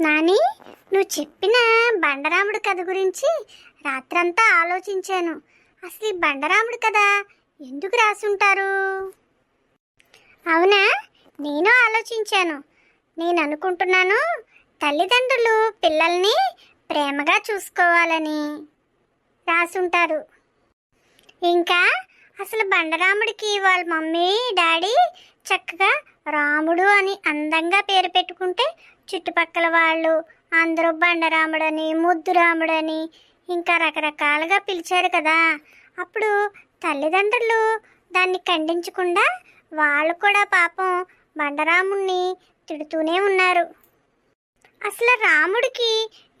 నాని నువ్వు చెప్పిన బండరాముడు కథ గురించి రాత్రంతా ఆలోచించాను. అసలు ఈ బండరాముడు కథ ఎందుకు రాసుంటారు? అవునా? నేను ఆలోచించాను. నేను అనుకుంటున్నాను తల్లిదండ్రులు పిల్లల్ని ప్రేమగా చూసుకోవాలని రాసుంటారు. ఇంకా అసలు బండరాముడికి వాళ్ళ మమ్మీ డాడీ చక్కగా రాముడు అని అందంగా పేరు పెట్టుకుంటే చుట్టుపక్కల వాళ్ళు అందరూ బండరాముడని ముద్దురాముడని ఇంకా రకరకాలుగా పిలిచారు కదా. అప్పుడు తల్లిదండ్రులు దాన్ని ఖండించకుండా వాళ్ళు కూడా పాపం బండరాముణ్ణి తిడుతూనే ఉన్నారు. అసలు రాముడికి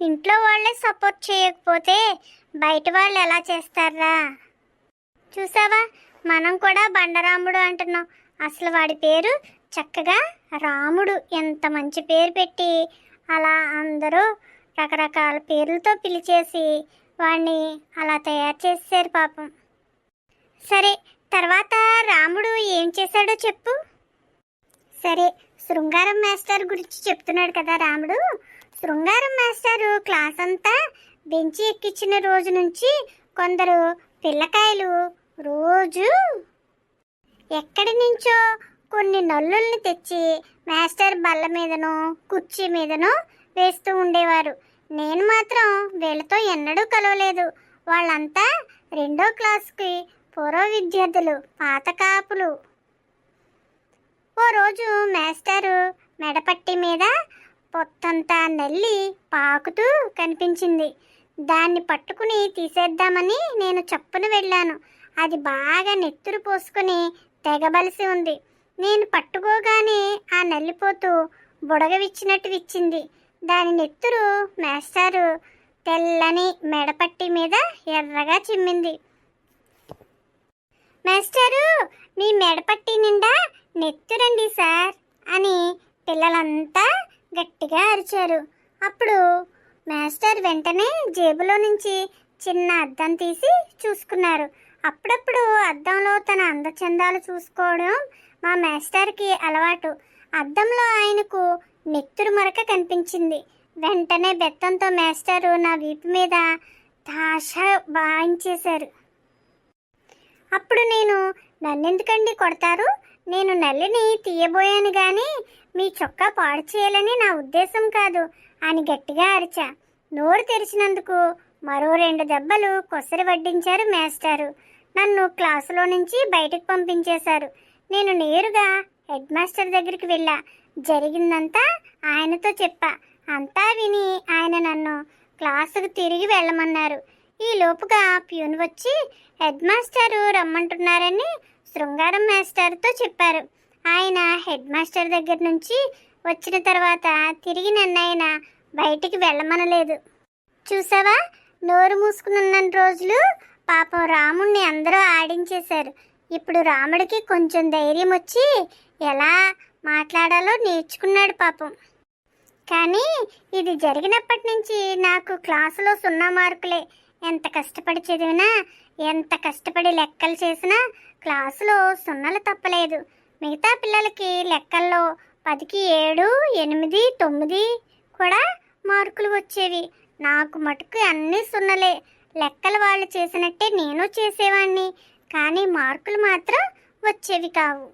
ఇంట్లో వాళ్ళే సపోర్ట్ చేయకపోతే బయట వాళ్ళు ఎలా చేస్తారా? చూసావా? మనం కూడా బండరాముడు అంటున్నాం. అసలు వాడి పేరు చక్కగా రాముడు ఎంత మంచి పేరు పెట్టి అలా అందరూ రకరకాల పేర్లతో పిలిచేసి వాడిని అలా తయారు చేసేసారు పాపం. సరే తర్వాత రాముడు ఏం చేశాడో చెప్పు. సరే శృంగారం మాస్టర్ గురించి చెప్తున్నాడు కదా రాముడు. శృంగారం మాస్టారు క్లాస్ అంతా బెంచి ఎక్కించిన రోజు నుంచి కొందరు పిల్లకాయలు రోజు ఎక్కడి నుంచో కొన్ని నల్లుల్ని తెచ్చి మాస్టర్ బల్ల మీదనో కుర్చీ మీదనో వేస్తూ ఉండేవారు. నేను మాత్రం వీళ్ళతో ఎన్నడూ కలవలేదు. వాళ్ళంతా రెండో క్లాస్కి పూర్వ విద్యార్థులు పాత కాపులు. ఓ రోజు మాస్టారు మెడపట్టి మీద పొత్తంతా నల్లి పాకుతూ కనిపించింది. దాన్ని పట్టుకుని తీసేద్దామని నేను చప్పున వెళ్ళాను. అది బాగా నెత్తురు పోసుకుని తెగబలిసి ఉంది. నేను పట్టుకోగానే ఆ నల్లిపోతూ బుడగ విచ్చినట్టు విచ్చింది. దాని నెత్తురు మేస్తారు తెల్లని మెడపట్టి మీద ఎర్రగా చిమ్మింది. మాస్టారు మీ మెడపట్టి నిండా నెత్తురండి సార్ అని పిల్లలంతా గట్టిగా అరిచారు. అప్పుడు మాస్టర్ వెంటనే జేబులో నుంచి చిన్న అద్దం తీసి చూసుకున్నారు. అప్పుడప్పుడు అద్దంలో తన అందచందాలు చూసుకోవడం మా మాస్టర్కి అలవాటు. అద్దంలో ఆయనకు నెత్తురు మరక కనిపించింది. వెంటనే బెత్తంతో మాస్టరు నా వీపు మీద తాష బాయించేశారు అప్పుడు నేను నన్నెందుకండి కొడతారు? నేను నల్లిని తీయబోయాను కానీ మీ చొక్కా పాడు చేయాలని నా ఉద్దేశం కాదు అని గట్టిగా అరిచా. నోరు తెరిచినందుకు మరో రెండు దెబ్బలు కొసరి వడ్డించారు మేస్టారు. నన్ను క్లాసులో నుంచి బయటకు పంపించేశారు. నేను నేరుగా హెడ్ మాస్టర్ దగ్గరికి వెళ్ళా. జరిగిందంతా ఆయనతో చెప్పా. అంతా విని ఆయన నన్ను క్లాసుకు తిరిగి వెళ్ళమన్నారు. ఈ లోపుగా ప్యూన్ వచ్చి హెడ్ మాస్టారు రమ్మంటున్నారని శృంగారం మాస్టర్తో చెప్పారు. ఆయన హెడ్ మాస్టర్ దగ్గర నుంచి వచ్చిన తర్వాత తిరిగి నన్ను ఆయన బయటికి వెళ్ళమనలేదు. చూసావా? నోరు మూసుకున్న రోజులు పాపం రాముణ్ణి అందరూ ఆడించేశారు. ఇప్పుడు రాముడికి కొంచెం ధైర్యం వచ్చి ఎలా మాట్లాడాలో నేర్చుకున్నాడు పాపం. కానీ ఇది జరిగినప్పటి నుంచి నాకు క్లాసులో సున్నా మార్కులే. ఎంత కష్టపడి చదివినా ఎంత కష్టపడి లెక్కలు చేసినా క్లాసులో సున్నలు తప్పలేదు. మిగతా పిల్లలకి లెక్కల్లో పదికి ఏడు ఎనిమిది తొమ్మిది కూడా మార్కులు వచ్చేవి. నాకు మటుకు అన్నీ సున్నలే. లెక్కలు వాళ్ళు చేసినట్టే నేను చేసేవాడిని కానీ మార్కులు మాత్రం వచ్చేవి కావు.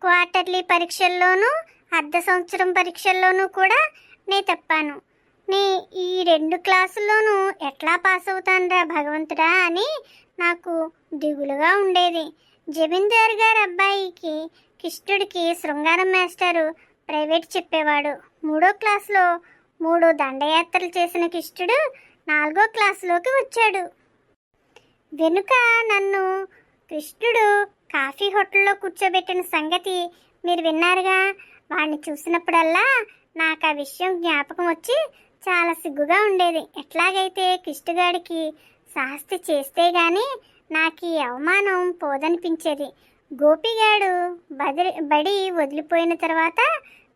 క్వార్టర్లీ పరీక్షల్లోనూ అర్ధ సంవత్సరం పరీక్షల్లోనూ కూడా నే తప్పాను. నీ ఈ రెండు క్లాసుల్లోనూ ఎట్లా పాస్ అవుతానరా భగవంతుడా అని నాకు దిగులుగా ఉండేది. జమీందార్ గారి అబ్బాయికి కిష్టుడికి శృంగారం మాస్టరు ప్రైవేట్ చెప్పేవాడు. మూడో క్లాస్లో మూడు దండయాత్రలు చేసిన కిష్టుడు నాలుగో క్లాసులోకి వచ్చాడు. వెనుక నన్ను కృష్ణుడు కాఫీ హోటల్లో కూర్చోబెట్టిన సంగతి మీరు విన్నారుగా? వాడిని చూసినప్పుడల్లా నాకు ఆ విషయం జ్ఞాపకం వచ్చి చాలా సిగ్గుగా ఉండేది. ఎట్లాగైతే కృష్ణుగాడికి శాస్తి చేస్తే గాని నాకు ఈ అవమానం పోదనిపించేది. గోపిగాడు బదిరి బడి వదిలిపోయిన తర్వాత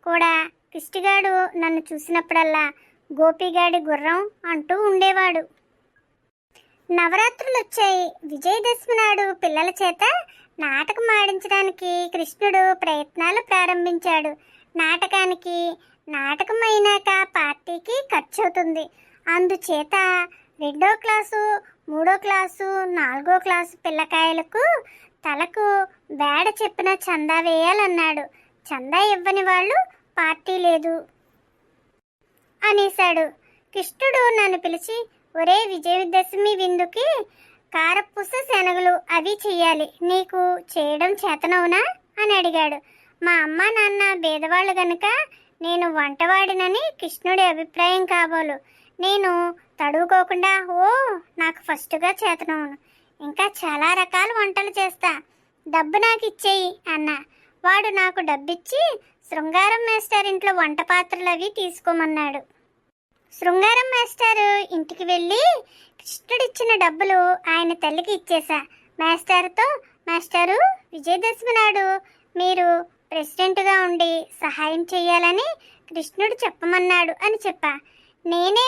కూడా కృష్ణగాడు నన్ను చూసినప్పుడల్లా గోపిగాడి గుర్రం అంటూ ఉండేవాడు. నవరాత్రులు వచ్చాయి విజయదశమి నాడు పిల్లల చేత నాటకం ఆడించడానికి కృష్ణుడు ప్రయత్నాలు ప్రారంభించాడు. నాటకానికి నాటకం అయినాక పార్టీకి ఖర్చు అవుతుంది అందుచేత రెండో క్లాసు మూడో క్లాసు నాలుగో క్లాసు పిల్లకాయలకు తలకు బేడ చెప్పిన చందా వేయాలన్నాడు. చందా ఇవ్వని వాళ్ళు పార్టీ లేదు అనేశాడు. కృష్ణుడు నన్ను పిలిచి ఒరే విజయదశమి విందుకి కారపూస శనగలు అవి చెయ్యాలి. నీకు చేయడం చేతనవునా? అని అడిగాడు. మా అమ్మ నాన్న భేదవాళ్ళు గనుక నేను వంటవాడినని కృష్ణుడి అభిప్రాయం కాబోలు. నేను తడువుకోకుండా ఓ నాకు ఫస్ట్గా చేతనవును. ఇంకా చాలా రకాల వంటలు చేస్తా. డబ్బు నాకు ఇచ్చేయి అన్న. వాడు నాకు డబ్బిచ్చి శృంగారం మేస్టర్ ఇంట్లో వంట పాత్రలు అవి తీసుకోమన్నాడు. శృంగారం మాస్టారు ఇంటికి వెళ్ళి కృష్ణుడిచ్చిన డబ్బులు ఆయన తల్లికి ఇచ్చేశా. మాస్టర్తో మాస్టారు విజయదశమి నాడు మీరు ప్రెసిడెంట్గా ఉండి సహాయం చేయాలని కృష్ణుడు చెప్పమన్నాడు అని చెప్పా. నేనే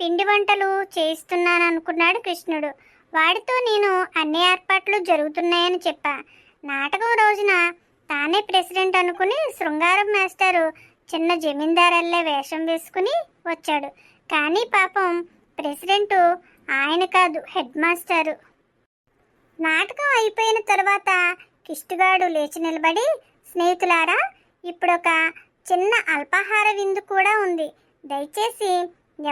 పిండి వంటలు చేయిస్తున్నాను అనుకున్నాడు కృష్ణుడు. వాడితో నేను అన్ని ఏర్పాట్లు జరుగుతున్నాయని చెప్పా. నాటకం రోజున తానే ప్రెసిడెంట్ అనుకుని శృంగారం మాస్టారు చిన్న జమీందారల్లే వేషం వేసుకుని వచ్చాడు. కానీ పాపం ప్రెసిడెంట్ ఆయన కాదు హెడ్ మాస్టరు. నాటకం అయిపోయిన తర్వాత కిష్టుగాడు లేచి నిలబడి స్నేహితులారా ఇప్పుడొక చిన్న అల్పాహార విందు కూడా ఉంది. దయచేసి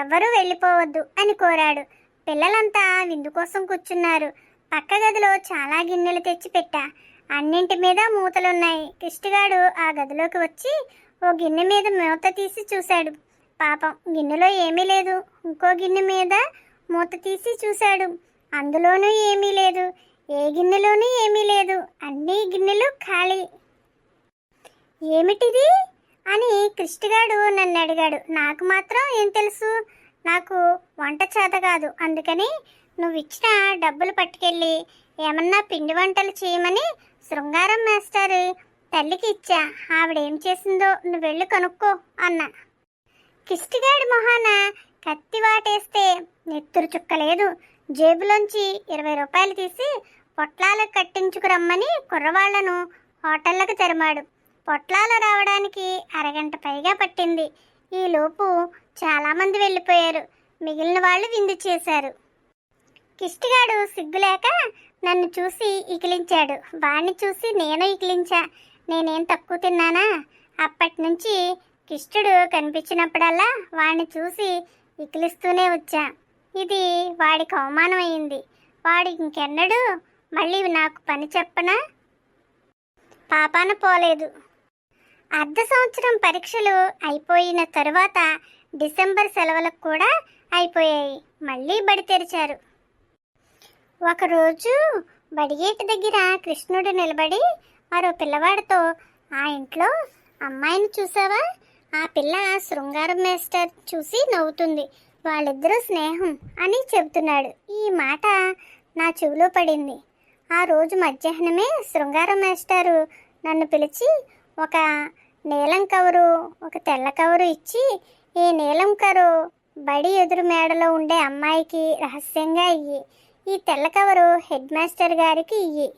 ఎవ్వరూ వెళ్ళిపోవద్దు అని కోరాడు. పిల్లలంతా విందు కోసం కూర్చున్నారు. పక్క గదిలో చాలా గిన్నెలు తెచ్చి పెట్టా అన్నింటి మీద మూతలున్నాయి. కిష్టిగాడు ఆ గదిలోకి వచ్చి ఓ గిన్నె మీద మూత తీసి చూశాడు. పాపం గిన్నెలో ఏమీ లేదు. ఇంకో గిన్నె మీద మూత తీసి చూశాడు. అందులోనూ ఏమీ లేదు. ఏ గిన్నెలోనూ ఏమీ లేదు. అన్ని గిన్నెలు ఖాళీ. ఏమిటిది? అని కృష్ణగాడు నన్ను అడిగాడు. నాకు మాత్రం ఏం తెలుసు? నాకు వంట చేత కాదు. అందుకని నువ్వు ఇచ్చిన డబ్బులు పట్టుకెళ్ళి ఏమన్నా పిండి వంటలు చేయమని శృంగారం మాస్టర్. తల్లికి ఇచ్చా. ఆవిడేం చేసిందో నువ్వు వెళ్ళి కనుక్కో అన్న. కిష్టిగాడి మొహాన కత్తి వాటేస్తే నెత్తురు చుక్కలేదు. జేబులోంచి ఇరవై రూపాయలు తీసి పొట్లాలకు కట్టించుకురమ్మని కుర్రవాళ్ళను హోటళ్ళకు తరిమాడు. పొట్లాలు రావడానికి అరగంట పైగా పట్టింది. ఈలోపు చాలామంది వెళ్ళిపోయారు. మిగిలిన వాళ్ళు విందు చేశారు. కిష్టిగాడు సిగ్గులేక నన్ను చూసి ఇకిలించాడు వాణ్ణి చూసి నేను ఇకిలించా నేనేం తక్కువ తిన్నానా? అప్పటి నుంచి కిష్టుడు కనిపించినప్పుడల్లా వాడిని చూసి ఇకిలిస్తూనే వచ్చా. ఇది వాడికి అవమానం అయింది. వాడు ఇంకెన్నడూ మళ్ళీ నాకు పని చెప్పనా? పాపాన పోలేదు. అర్ధ సంవత్సరం పరీక్షలు అయిపోయిన తరువాత డిసెంబర్ సెలవులకు కూడా అయిపోయాయి. మళ్ళీ బడి తెరిచారు. ఒకరోజు బడిగేటు దగ్గర కృష్ణుడు నిలబడి మరో పిల్లవాడితో ఆ ఇంట్లో అమ్మాయిని చూసావా? ఆ పిల్ల శృంగారం మేస్టర్ చూసి నవ్వుతుంది. వాళ్ళిద్దరూ స్నేహం అని చెబుతున్నాడు. ఈ మాట నా చెవిలో పడింది. ఆ రోజు మధ్యాహ్నమే శృంగారం మేస్టారు నన్ను పిలిచి ఒక నీలం కవరు ఒక తెల్ల కవరు ఇచ్చి ఈ నీలం కవరు బడి ఎదురు మేడలో ఉండే అమ్మాయికి రహస్యంగా ఇయ్యి. ఈ తెల్ల కవరు హెడ్ మాస్టర్ గారికి ఇయ్యి.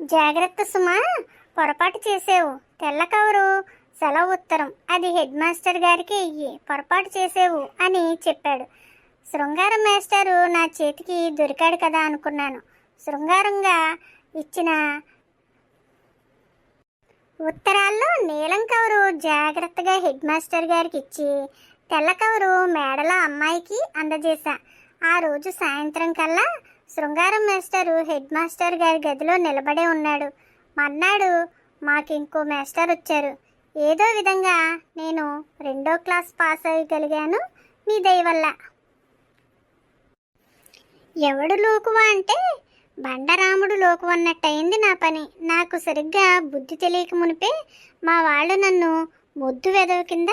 జాగ్రత్త సుమా పొరపాటు చేసేవు. తెల్ల కవరు సెలవు ఉత్తరం. అది హెడ్ మాస్టర్ గారికి ఇయ్యి పొరపాటు చేసేవు అని చెప్పాడు. శృంగారం మాస్టరు నా చేతికి దొరికాడు కదా అనుకున్నాను. శృంగారంగా ఇచ్చిన ఉత్తరాల్లో నీలం కవరు జాగ్రత్తగా హెడ్ మాస్టర్ గారికి ఇచ్చి తెల్ల కవరు మేడల అమ్మాయికి అందజేశా. ఆ రోజు సాయంత్రం కల్లా శృంగారం మాస్టరు హెడ్ మాస్టర్ గారి గదిలో నిలబడే ఉన్నాడు. మన్నాడు మాకు ఇంకో మాస్టర్ వచ్చారు ఏదో విధంగా నేను రెండో క్లాస్ పాస్ అయ్యగలిగాను మీ దయ వల్ల ఎవడు లోకువా అంటే బండరాముడు లోకు అన్నట్టయింది నా పని. నాకు సరిగ్గా బుద్ధి తెలియక మునిపే మా వాళ్ళు నన్ను మొద్దు వెదవ కింద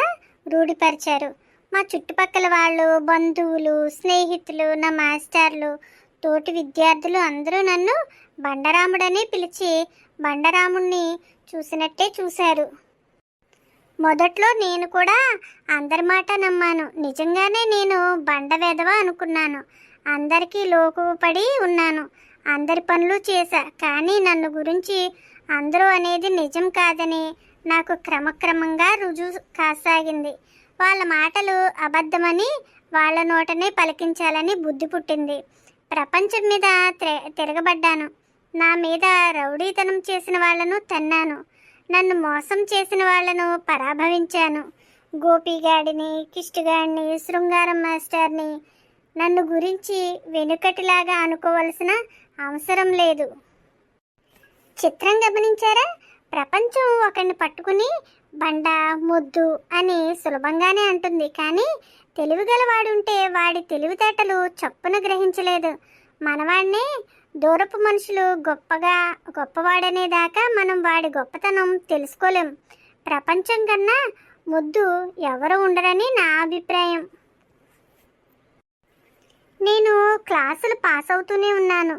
రూఢిపరిచారు. మా చుట్టుపక్కల వాళ్ళు బంధువులు స్నేహితులు నా మాస్టర్లు తోటి విద్యార్థులు అందరూ నన్ను బండరాముడని పిలిచి బండరాముణ్ణి చూసినట్టే చూశారు. మొదట్లో నేను కూడా అందరి మాట నమ్మాను. నిజంగానే నేను బండ వెధవ అనుకున్నాను. అందరికీ లోకుపడి ఉన్నాను. అందరి పనులు చేశా. కానీ నన్ను గురించి అందరూ అనేది నిజం కాదని నాకు క్రమక్రమంగా రుజువు కాసాగింది. వాళ్ళ మాటలు అబద్ధమని వాళ్ళ నోటనే పలికించాలని బుద్ధి పుట్టింది. ప్రపంచం మీద తిరగబడ్డాను. నా మీద రౌడీతనం చేసిన వాళ్ళను తన్నాను. నన్ను మోసం చేసిన వాళ్ళను పరాభవించాను. గోపిగాడిని కిష్టిగాడిని శృంగారం మాస్టర్ని నన్ను గురించి వెనుకటిలాగా అనుకోవలసిన అవసరం లేదు. చిత్రం గమనించారా? ప్రపంచం ఒకరిని పట్టుకుని బండ ముద్దు అని సులభంగానే అంటుంది. కానీ తెలివిగలవాడుంటే వాడి తెలివితేటలు చప్పున గ్రహించలేదు. మనవాడినే దూరపు మనుషులు గొప్పగా గొప్పవాడనేదాకా మనం వాడి గొప్పతనం తెలుసుకోలేం. ప్రపంచం కన్నా ముద్దు ఎవరు ఉండరని నా అభిప్రాయం. నేను క్లాసులు పాస్ అవుతూనే ఉన్నాను.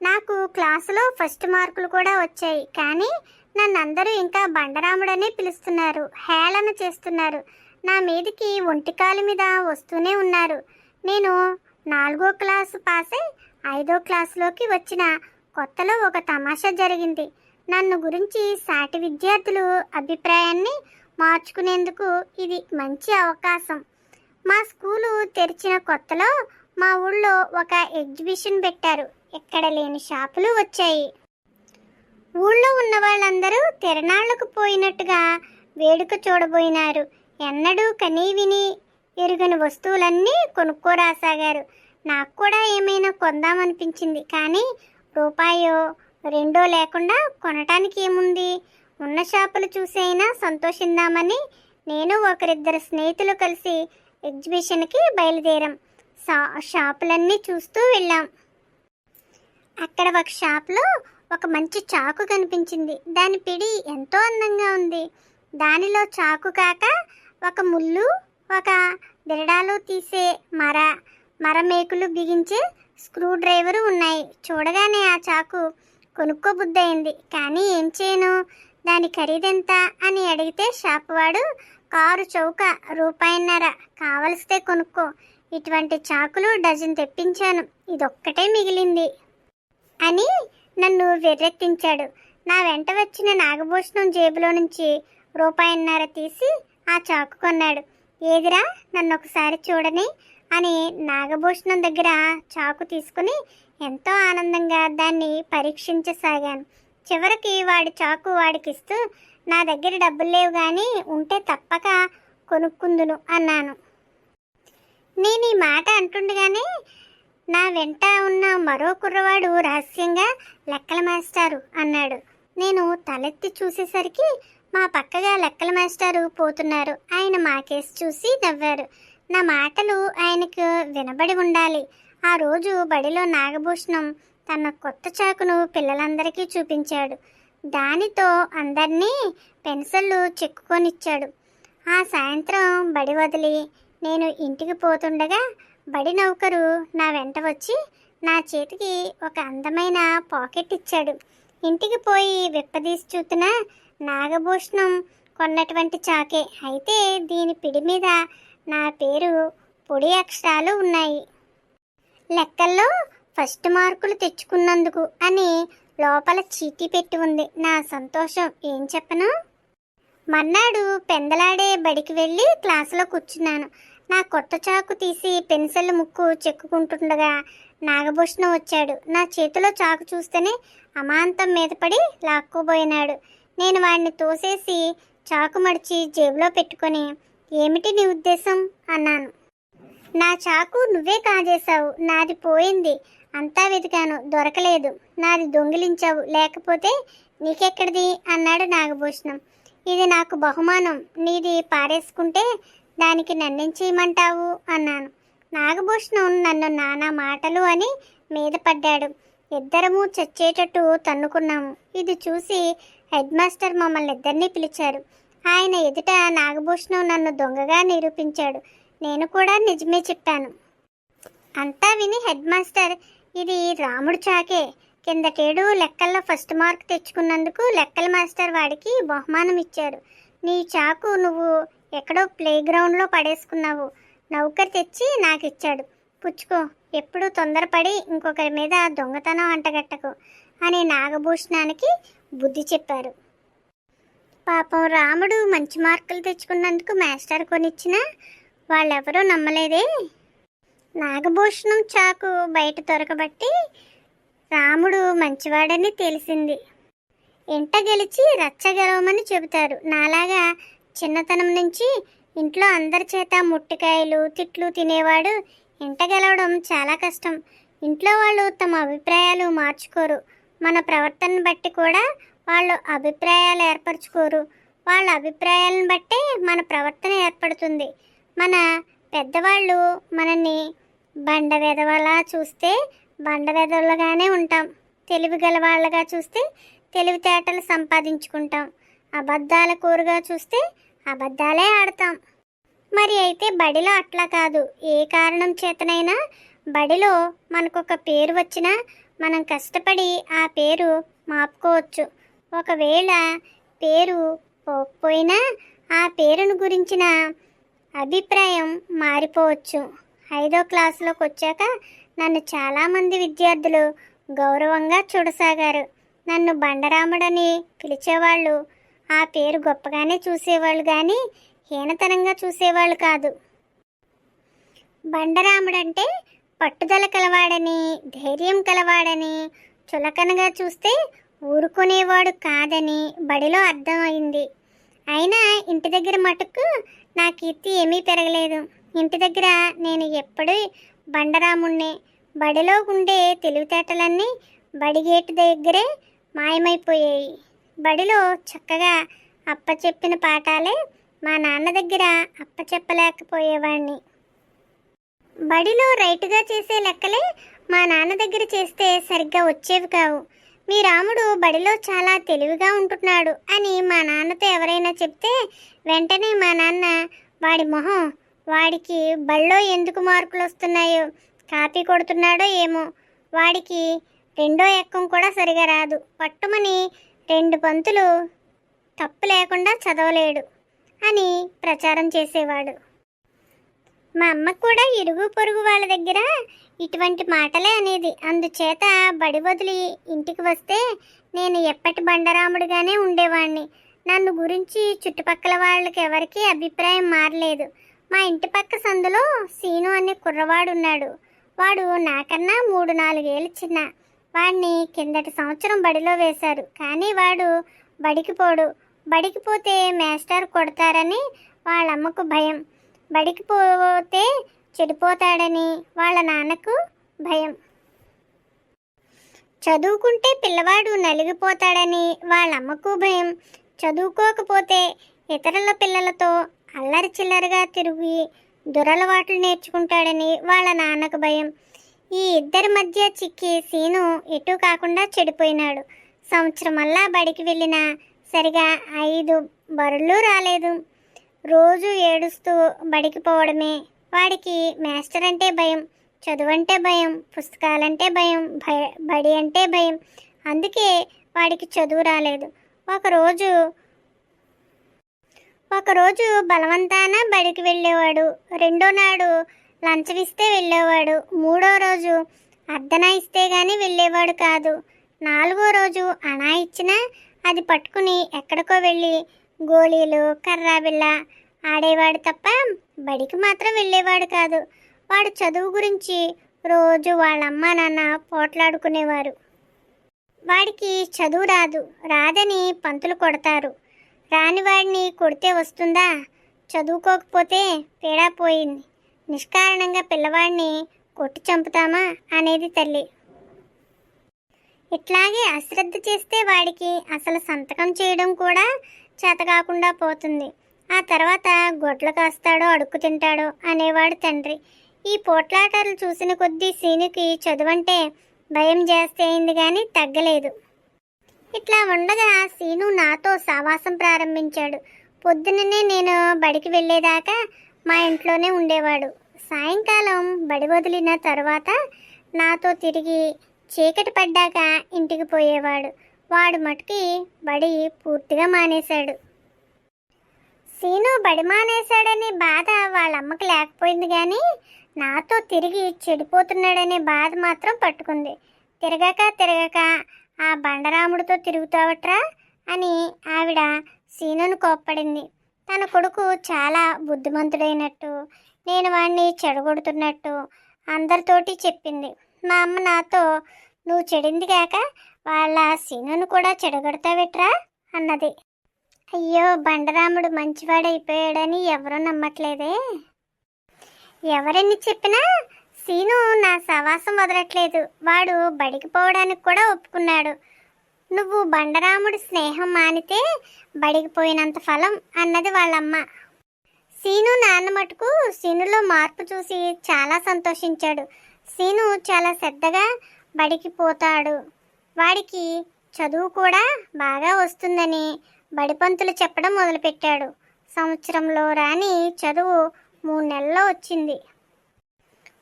నాకు క్లాసులో ఫస్ట్ మార్కులు కూడా వచ్చాయి. కానీ నన్నందరూ ఇంకా బండరాముడనే పిలుస్తున్నారు హేళన చేస్తున్నారు. నా మీదకి ఒంటికాలు మీద వస్తూనే ఉన్నారు. నేను నాలుగో క్లాసు పాస్ అయి ఐదో క్లాసులోకి వచ్చిన కొత్తలో ఒక తమాషా జరిగింది. నన్ను గురించి సాటి విద్యార్థులు అభిప్రాయాన్ని మార్చుకునేందుకు ఇది మంచి అవకాశం. మా స్కూలు తెరిచిన కొత్తలో మా ఊళ్ళో ఒక ఎగ్జిబిషన్ పెట్టారు. ఎక్కడ లేని షాపులు వచ్చాయి. ఊళ్ళో ఉన్న వాళ్ళందరూ తిరణాళ్ళకు పోయినట్టుగా వేడుక చూడబోయినారు. ఎన్నడూ కనీ విని ఎరుగని వస్తువులన్నీ కొనుక్కోరాసాగారు. నాకు కూడా ఏమైనా కొందామనిపించింది. కానీ రూపాయో రెండో లేకుండా కొనటానికి ఏముంది? ఉన్న షాపులు చూసైనా సంతోషిందామని నేను ఒకరిద్దరు స్నేహితులు కలిసి ఎగ్జిబిషన్కి బయలుదేరాం. షాపులన్నీ చూస్తూ వెళ్ళాం. అక్కడ ఒక షాప్లో ఒక మంచి చాకు కనిపించింది. దాని పిడి ఎంతో అందంగా ఉంది. దానిలో చాకు కాక ఒక ముళ్ళు ఒక బిరడాలు తీసే మర మరమేకులు బిగించే స్క్రూ డ్రైవరు ఉన్నాయి. చూడగానే ఆ చాకు కొనుక్కోబుద్దయింది కానీ ఏం చేయను? దాని ఖరీదెంత? అని అడిగితే షాప్ వాడు కారు చౌక రూపాయిన్నర కావలిస్తే కొనుక్కో. ఇటువంటి చాకులు డజన్ తెప్పించాను. ఇదొక్కటే మిగిలింది. అని నన్ను వెర్రెత్తించాడు. నా వెంట వచ్చిన నాగభూషణం జేబులో నుంచి రూపాయిన్నర తీసి ఆ చాకు కొన్నాడు. ఏదిరా నన్ను ఒకసారి చూడని? అని నాగభూషణం దగ్గర చాకు తీసుకుని ఎంతో ఆనందంగా దాన్ని పరీక్షించసాగాను. చివరికి వాడి చాకు వాడికిస్తూ నా దగ్గర డబ్బులు లేవు కానీ ఉంటే తప్పక కొనుక్కుందును అన్నాను. నేను ఈ మాట అంటుండగానే నా వెంట ఉన్న మరో కుర్రవాడు రహస్యంగా లెక్కల మాస్టారు అన్నాడు. నేను తలెత్తి చూసేసరికి మా పక్కగా లెక్కల మాస్టారు పోతున్నారు. ఆయన మా కేసు చూసి నవ్వారు. నా మాటలు ఆయనకు వినబడి ఉండాలి. ఆ రోజు బడిలో నాగభూషణం తన కొత్త చాకును పిల్లలందరికీ చూపించాడు. దానితో అందరినీ పెన్సిళ్ళు చెక్కుకొనిచ్చాడు. ఆ సాయంత్రం బడి వదిలి నేను ఇంటికి పోతుండగా బడి నౌకరు నా వెంట వచ్చి నా చేతికి ఒక అందమైన పాకెట్ ఇచ్చాడు. ఇంటికి పోయి విప్పదీసి చూతున నాగభూషణం కొన్నటువంటి చాకే. అయితే దీని పిడి మీద నా పేరు పొడి అక్షరాలు ఉన్నాయి. లెక్కల్లో ఫస్ట్ మార్కులు తెచ్చుకున్నందుకు అని లోపల చీటీ పెట్టి ఉంది. నా సంతోషం ఏం చెప్పను? మర్నాడు పెందలాడే బడికి వెళ్ళి క్లాసులో కూర్చున్నాను. నా కొత్త చాకు తీసి పెన్సిల్ ముక్కు చెక్కుకుంటుండగా నాగభూషణం వచ్చాడు. నా చేతిలో చాకు చూస్తేనే అమాంతం మీద పడి లాక్కోబోయినాడు నేను వాడిని తోసేసి చాకు మడిచి జేబులో పెట్టుకొని ఏమిటి నీ ఉద్దేశం? అన్నాను. నా చాకు నువ్వే కాజేశావు. నాది పోయింది. అంతా వెతికాను. దొరకలేదు. నాది దొంగిలించావు. లేకపోతే నీకెక్కడిది? అన్నాడు నాగభూషణం. ఇది నాకు బహుమానం. నీది పారేసుకుంటే దానికి నన్నేం చేయమంటావు? అన్నాను. నాగభూషణం నన్ను నానా మాటలు అని మీద పడ్డాడు. ఇద్దరము చచ్చేటట్టు తన్నుకున్నాము. ఇది చూసి హెడ్ మాస్టర్ మమ్మల్ని ఇద్దరినీ పిలిచారు. ఆయన ఎదుట నాగభూషణం నన్ను దొంగగా నిరూపించాడు. నేను కూడా నిజమే చెప్పాను. అంతా విని హెడ్ మాస్టర్ ఇది రాముడు చాకే. కిందటేడు లెక్కల్లో ఫస్ట్ మార్క్ తెచ్చుకున్నందుకు లెక్కల మాస్టర్ వాడికి బహుమానం ఇచ్చారు నీ చాకు నువ్వు ఎక్కడో ప్లే గ్రౌండ్లో పడేసుకున్నావు. నౌకర్ తెచ్చి నాకు ఇచ్చాడు పుచ్చుకో ఎప్పుడు తొందరపడి ఇంకొకరి మీద దొంగతనం అంటగట్టకు అని నాగభూషణానికి బుద్ధి చెప్పారు. పాపం రాముడు మంచి మార్కులు తెచ్చుకున్నందుకు మాస్టర్ కొనిచ్చిన వాళ్ళెవరూ నమ్మలేదే. నాగభూషణం చాకు బయట దొరకబట్టి రాముడు మంచివాడని తెలిసింది. ఇంట గెలిచి రచ్చ గెలవమని చెబుతారు. నాలాగా చిన్నతనం నుంచి ఇంట్లో అందరి చేత ముట్టికాయలు తిట్లు తినేవాడు ఇంట గెలవడం చాలా కష్టం. ఇంట్లో వాళ్ళు తమ అభిప్రాయాలు మార్చుకోరు. మన ప్రవర్తన బట్టి కూడా వాళ్ళు అభిప్రాయాలు ఏర్పరచుకోరు. వాళ్ళ అభిప్రాయాలను బట్టే మన ప్రవర్తన ఏర్పడుతుంది. మన పెద్దవాళ్ళు మనల్ని బండ వెధవలా చూస్తే బండ వెధవలుగానే ఉంటాం. తెలివి గల వాళ్ళగా చూస్తే తెలివితేటలు సంపాదించుకుంటాం. అబద్ధాల కూరగా చూస్తే అబద్ధాలే ఆడతాం. మరి అయితే బడిలో అట్లా కాదు. ఏ కారణం చేతనైనా బడిలో మనకొక పేరు వచ్చినా మనం కష్టపడి ఆ పేరు మాపుకోవచ్చు. ఒకవేళ పేరు పోకపోయినా ఆ పేరును గురించిన అభిప్రాయం మారిపోవచ్చు. ఐదో క్లాసులోకి వచ్చాక నన్ను చాలామంది విద్యార్థులు గౌరవంగా చూడసాగారు. నన్ను బండరాముడని పిలిచేవాళ్ళు ఆ పేరు గొప్పగానే చూసేవాళ్ళు కానీ హీనతనంగా చూసేవాళ్ళు కాదు. బండరాముడంటే పట్టుదల కలవాడని ధైర్యం కలవాడని చులకనగా చూస్తే ఊరుకునేవాడు కాదని బడిలో అర్థమైంది అయినా ఇంటి దగ్గర మటుకు నా కీర్తి ఏమీ పెరగలేదు. ఇంటి దగ్గర నేను ఎప్పుడూ బండరాముణ్ణే. బడిలో ఉండే తెలివితేటలన్నీ బడిగేటు దగ్గరే మాయమైపోయాయి. బడిలో చక్కగా అప్ప చెప్పిన పాఠాలే మా నాన్న దగ్గర అప్ప చెప్పలేకపోయేవాడిని బడిలో రైటుగా చేసే లెక్కలే మా నాన్న దగ్గర చేస్తే సరిగ్గా వచ్చేవి కావు. మీ రాముడు బడిలో చాలా తెలివిగా ఉంటున్నాడు అని మా నాన్నతో ఎవరైనా చెప్తే వెంటనే మా నాన్న వాడి మొహం వాడికి బళ్ళో ఎందుకు మార్కులు వస్తున్నాయో కాపీ కొడుతున్నాడో ఏమో వాడికి రెండో ఎక్కం కూడా సరిగా రాదు. పట్టుమని రెండు పంతులు తప్పు లేకుండా చదవలేడు అని ప్రచారం చేసేవాడు. మా అమ్మ కూడా ఇరుగు పొరుగు వాళ్ళ దగ్గర ఇటువంటి మాటలే అనేది అందుచేత బడి వదిలి ఇంటికి వస్తే నేను ఎప్పటి బండరాముడిగానే ఉండేవాణ్ణి. నన్ను గురించి చుట్టుపక్కల వాళ్ళకి ఎవరికీ అభిప్రాయం మారలేదు. మా ఇంటి పక్క సందులో సీను అనే కుర్రవాడు ఉన్నాడు వాడు నాకన్నా మూడు నాలుగేళ్ళు చిన్న. వాడిని కిందటి సంవత్సరం బడిలో వేశారు. కానీ వాడు బడికి పోడు. బడికి పోతే మేస్టర్ కొడతారని వాళ్ళమ్మకు భయం. బడికి పోతే చెడిపోతాడని వాళ్ళ నాన్నకు భయం. చదువుకుంటే పిల్లవాడు నలిగిపోతాడని వాళ్ళ అమ్మకు భయం. చదువుకోకపోతే ఇతరుల పిల్లలతో అల్లరి చిల్లరగా తిరిగి దురలవాట్లు నేర్చుకుంటాడని వాళ్ళ నాన్నకు భయం. ఈ ఇద్దరి మధ్య చిక్కి సీను ఎటు కాకుండా చెడిపోయినాడు. సంవత్సరమల్లా బడికి వెళ్ళినా సరిగా ఐదు బరులు రాలేదు. రోజు ఏడుస్తూ బడికి పోవడమే వాడికి మాస్టర్ అంటే భయం చదువు అంటే భయం పుస్తకాలంటే భయం భయ బడి అంటే భయం. అందుకే వాడికి చదువు రాలేదు. ఒకరోజు ఒకరోజు బలవంతాన బడికి వెళ్ళేవాడు. రెండో నాడు లంచం ఇస్తే వెళ్ళేవాడు. మూడో రోజు అర్ధన ఇస్తే కానీ వెళ్ళేవాడు కాదు. నాలుగో రోజు అనా ఇచ్చినా అది పట్టుకుని ఎక్కడికో వెళ్ళి గోళీలు కర్రా బిళ్ళ ఆడేవాడు తప్ప బడికి మాత్రం వెళ్ళేవాడు కాదు. వాడు చదువు గురించి రోజు వాళ్ళ అమ్మ నాన్న పోట్లాడుకునేవారు. వాడికి చదువు రాదు. రాదని పంతులు కొడతారు. రాని వాడిని కొడితే వస్తుందా? చదువుకోకపోతే పీడా పోయింది. నిష్కారణంగా పిల్లవాడిని కొట్టి చంపుతామా అనేది తల్లి. ఇట్లాగే అశ్రద్ధ చేస్తే వాడికి అసలు సంతకం చేయడం కూడా చేతకాకుండా పోతుంది. ఆ తర్వాత గొడ్లు కాస్తాడో అడుక్కు తింటాడో అనేవాడు తండ్రి. ఈ పోట్లాటలు చూసిన కొద్దీ సీనుకి చదువంటే భయం చేస్తే అయింది కానీ తగ్గలేదు. ఇట్లా ఉండగా సీను నాతో సావాసం ప్రారంభించాడు. పొద్దుననే నేను బడికి వెళ్ళేదాకా మా ఇంట్లోనే ఉండేవాడు. సాయంకాలం బడి వదిలిన తర్వాత నాతో తిరిగి చీకటి పడ్డాక ఇంటికి పోయేవాడు. వాడు మటుకి బడి పూర్తిగా మానేశాడు. సీను బడి మానేశాడనే బాధ వాళ్ళమ్మకి లేకపోయింది కానీ నాతో తిరిగి చెడిపోతున్నాడనే బాధ మాత్రం పట్టుకుంది. తిరగక తిరగక ఆ బండరాముడితో తిరుగుతావట్రా? అని ఆవిడ సీనును కోప్పడింది. తన కొడుకు చాలా బుద్ధిమంతుడైనట్టు నేను వాడిని చెడగొడుతున్నట్టు అందరితోటి చెప్పింది. మా అమ్మ నాతో నువ్వు చెడింది కాక వాళ్ళ సీనును కూడా చెడగొడతావిట్రా? అన్నది. అయ్యో బండరాముడు మంచివాడైపోయాడని ఎవరూ నమ్మట్లేదే. ఎవరెన్ని చెప్పినా సీను నా సవాసం వదలట్లేదు. వాడు బడికి పోవడానికి కూడా ఒప్పుకున్నాడు. నువ్వు బండరాముడి స్నేహం మానితే బడికి పోయినంత ఫలం అన్నది వాళ్ళమ్మ. సీను నాన్న మటుకు సీనులో మార్పు చూసి చాలా సంతోషించాడు. సీను చాలా శ్రద్ధగా బడికి పోతాడు వాడికి చదువు కూడా బాగా వస్తుందని బడిపంతులు చెప్పడం మొదలుపెట్టాడు. సంవత్సరంలో రాని చదువు మూడు నెలల్లో వచ్చింది.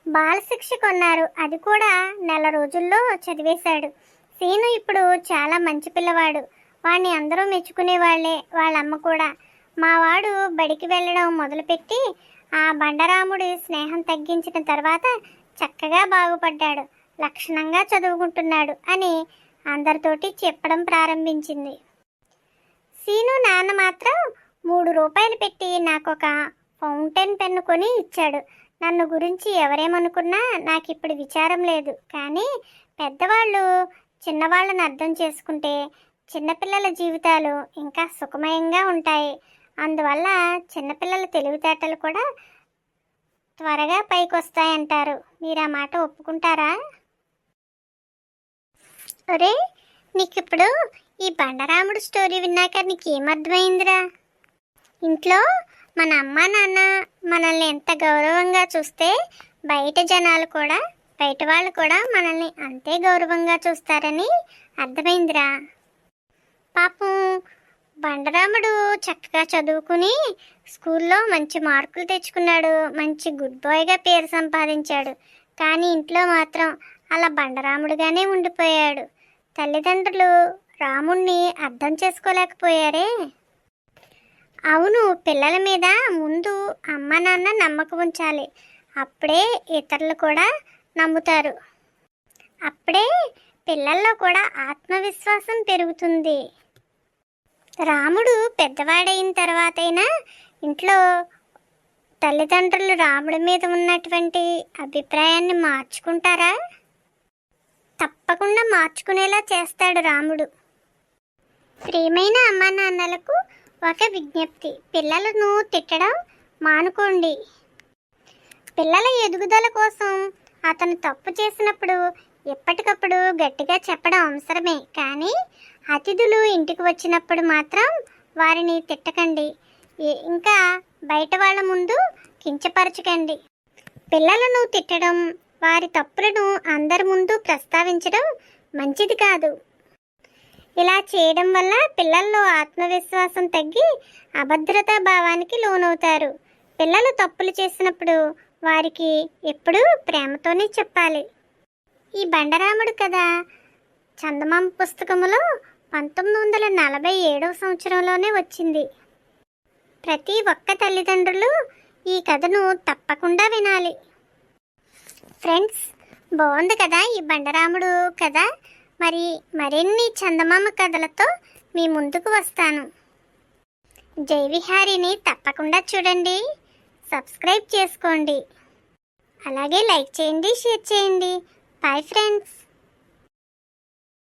బాలశిక్ష కొన్నారు. అది కూడా నెల రోజుల్లో చదివేశాడు. సీను ఇప్పుడు చాలా మంచి పిల్లవాడు. వాడిని అందరూ మెచ్చుకునేవాళ్ళే వాళ్ళమ్మ కూడా. మా వాడు బడికి వెళ్ళడం మొదలుపెట్టి ఆ బండరాముడి స్నేహం తగ్గించిన తర్వాత చక్కగా బాగుపడ్డాడు. లక్షణంగా చదువుకుంటున్నాడు అని అందరితోటి చెప్పడం ప్రారంభించింది. సీను నాన్న మాత్రం మూడు రూపాయలు పెట్టి నాకు ఒక ఫౌంటైన్ పెన్ను కొని ఇచ్చాడు. నన్ను గురించి ఎవరేమనుకున్నా నాకు ఇప్పుడు విచారం లేదు. కానీ పెద్దవాళ్ళు చిన్నవాళ్ళని అర్థం చేసుకుంటే చిన్నపిల్లల జీవితాలు ఇంకా సుఖమయంగా ఉంటాయి. అందువల్ల చిన్నపిల్లల తెలివితేటలు కూడా త్వరగా పైకి వస్తాయంటారు మీరు ఆ మాట ఒప్పుకుంటారా? ఒరే నీకిప్పుడు ఈ బండరాముడు స్టోరీ విన్నాక నీకేమర్థమైందిరా? ఇంట్లో మన అమ్మ నాన్న మనల్ని ఎంత గౌరవంగా చూస్తే బయట జనాలు కూడా బయట వాళ్ళు కూడా మనల్ని అంతే గౌరవంగా చూస్తారని అర్థమైందిరా. పాపం బండరాముడు చక్కగా చదువుకుని స్కూల్లో మంచి మార్కులు తెచ్చుకున్నాడు. మంచి గుడ్ బాయ్గా పేరు సంపాదించాడు. కానీ ఇంట్లో మాత్రం అలా బండరాముడుగానే ఉండిపోయాడు. తల్లిదండ్రులు రాముణ్ణి అర్థం చేసుకోలేకపోయారే. అవును పిల్లల మీద ముందు అమ్మ నాన్న నమ్మకం ఉంచాలి. అప్పుడే ఇతరులు కూడా నమ్ముతారు. అప్పుడే పిల్లల్లో కూడా ఆత్మవిశ్వాసం పెరుగుతుంది. రాముడు పెద్దవాడైన తర్వాతైనా ఇంట్లో తల్లిదండ్రులు రాముడి మీద ఉన్నటువంటి అభిప్రాయాన్ని మార్చుకుంటారా? తప్పకుండా మార్చుకునేలా చేస్తాడు రాముడు. ప్రియమైన అమ్మా నాన్నలకు ఒక విజ్ఞప్తి. పిల్లలను తిట్టడం మానుకోండి. పిల్లల ఎదుగుదల కోసం అతను తప్పు చేసినప్పుడు ఎప్పటికప్పుడు గట్టిగా చెప్పడం అవసరమే. కానీ అతిథులు ఇంటికి వచ్చినప్పుడు మాత్రం వారిని తిట్టకండి. ఇంకా బయట వాళ్ళ ముందు కించపరచకండి. పిల్లలను తిట్టడం వారి తప్పులను అందరి ముందు ప్రస్తావించడం మంచిది కాదు. ఇలా చేయడం వల్ల పిల్లల్లో ఆత్మవిశ్వాసం తగ్గి అభద్రతా భావానికి లోనవుతారు. పిల్లలు తప్పులు చేసినప్పుడు వారికి ఎప్పుడూ ప్రేమతోనే చెప్పాలి. ఈ బండరాముడు కథ చందమామ పుస్తకములో పంతొమ్మిది వందల నలభై ఏడవ సంవత్సరంలోనే వచ్చింది. ప్రతి ఒక్క తల్లిదండ్రులు ఈ కథను తప్పకుండా వినాలి. ఫ్రెండ్స్ బాగుంది కదా ఈ బండరాముడు కథ? మరి మరిన్ని చందమామ కథలతో మీ ముందుకు వస్తాను. జై విహారిని తప్పకుండా చూడండి. సబ్స్క్రైబ్ చేసుకోండి. అలాగే లైక్ చేయండి షేర్ చేయండి. Bye friends